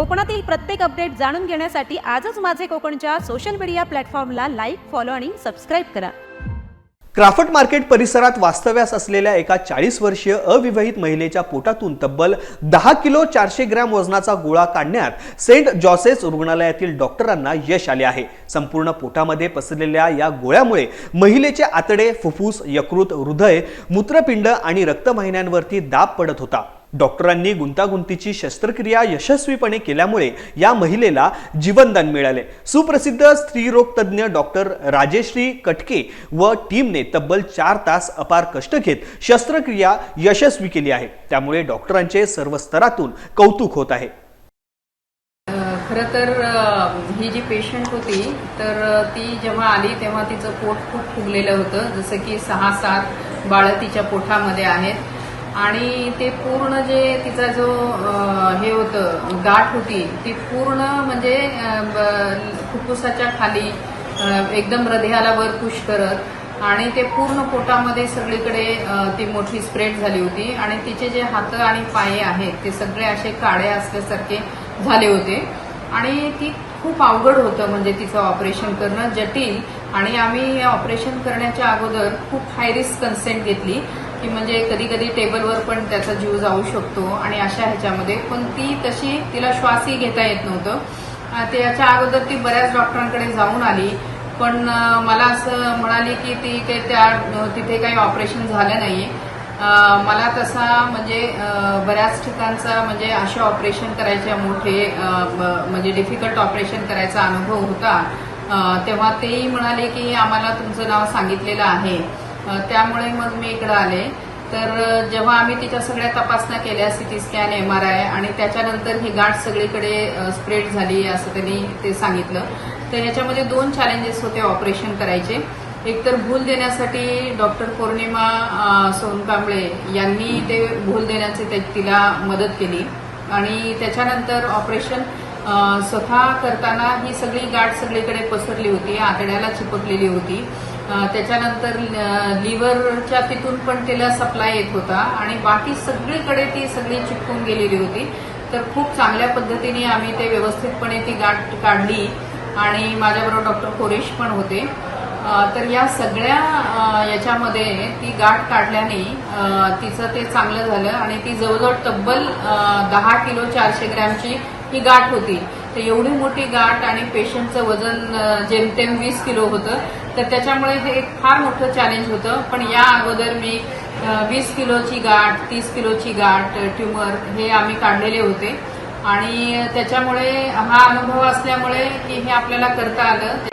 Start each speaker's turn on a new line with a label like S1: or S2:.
S1: कोकणातील प्रत्येक अपडेट जाणून घेण्यासाठी आजच माझे कोकणच्या सोशल मीडिया प्लॅटफॉर्मला लाईक फॉलो आणि सबस्क्राईब करा.
S2: क्राफ्ट मार्केट परिसरात वास्तव्यास असलेल्या एका चाळीस वर्षीय अविवाहित महिलेच्या पोटातून तब्बल दहा किलो चारशे ग्रॅम वजनाचा गोळा काढण्यात सेंट जॉसेस रुग्णालयातील डॉक्टरांना यश आले आहे. संपूर्ण पोटामध्ये पसरलेल्या या गोळ्यामुळे महिलेचे आतडे फुफ्फुस यकृत हृदय मूत्रपिंड आणि रक्तवाहिन्यांवरती दाब पडत होता. डॉक्टरांनी गुंतागुंतीची शस्त्रक्रिया यशस्वीपणे केल्यामुळे या महिलेला जीवनदान मिळाले. सुप्रसिद्ध स्त्रीरोग तज्ज्ञ डॉक्टर राजेश्री कटके व टीमने तब्बल चार तास अपार कष्ट घेत शस्त्रक्रिया यशस्वी केली आहे. त्यामुळे डॉक्टरांचे सर्व स्तरातून कौतुक होत आहे.
S3: खरं तर ही जी पेशंट होती तर ती जेव्हा आली तेव्हा तिचं पोट खूप फुगलेलं होतं. जसं की सहा सात बाळं तिच्या पोटामध्ये आहेत. आणि ते पूर्ण जे तिचा जो हे होतं गाठ होती ती पूर्ण म्हणजे अ, फुफ्फुसाच्या खाली एकदम हृदयाला वर पुश करत आणि ते पूर्ण पोटामध्ये सगळीकडे ती मोठी स्प्रेड झाली होती आणि तिचे जे हात आणि पाये आहेत ते सगळे असे काळे असल्यासारखे झाले होते. आणि ती खूप अवघड होतं म्हणजे तिचं ऑपरेशन करणं जटिल आणि आम्ही ऑपरेशन करण्याच्या अगोदर खूप हाय रिस्क कन्सेंट घेतली. की म्हणजे कधी कधी टेबलवर पण त्याचा जीव जाऊ शकतो आणि अशा ह्याच्यामध्ये. पण ती तशी तिला श्वासही घेता येत नव्हतं. त्याच्या अगोदर ती बऱ्याच डॉक्टरांकडे जाऊन आली. पण मला असं म्हणाली की ती काही त्या तिथे काही ऑपरेशन झालं नाही मला तसा म्हणजे बऱ्याच ठिकाणचा म्हणजे असे ऑपरेशन करायचे मोठे ब- म्हणजे डिफिकल्ट ऑपरेशन करायचा अनुभव होता. तेव्हा तेही म्हणाले की आम्हाला तुमचं नाव सांगितलेलं आहे. त्यामुळे मग मी इकडं आले. तर जेव्हा आम्ही तिच्या सगळ्या तपासण्या केल्या CT scan M R I आणि त्याच्यानंतर ही गाठ सगळीकडे स्प्रेड झाली असं त्यांनी ते सांगितलं तर ह्याच्यामध्ये दोन चॅलेंजेस होते ऑपरेशन करायचे. एक तर भूल देण्यासाठी डॉक्टर पौर्णिमा सोनकांबळे यांनी ते भूल देण्याची ते- तिला मदत केली. आणि त्याच्यानंतर ऑपरेशन स्वतः करताना ही सगळी गाठ सगळीकडे पसरली होती आतड्याला चिपकलेली होती. त्याच्यानंतर लिव्हरच्या तिथून पण तिला सप्लाय येत होता आणि बाकी सगळीकडे ती सगळी चिपकून गेलेली होती. तर खूप चांगल्या पद्धतीने आम्ही ते व्यवस्थितपणे ती गाठ काढली आणि माझ्याबरोबर डॉक्टर कोरेश पण होते. तर या सगळ्या याच्यामध्ये ती गाठ काढल्याने तिचं ते चांगलं झालं आणि ती जवळजवळ तब्बल दहा किलो चारशे ग्रॅमची ही गाठ होती. तर एवढी मोठी गाठ आणि पेशंटचं वजन जेमतेम वीस किलो होतं तर त्याच्यामुळे हे एक फार मोठं चॅलेंज होतं. पण या अगोदर मी वीस किलोची गाठ तीस किलोची गाठ ट्युमर हे आम्ही काढलेले होते. आणि त्याच्यामुळे हा अनुभव असल्यामुळे की हे आपल्याला करता आलं.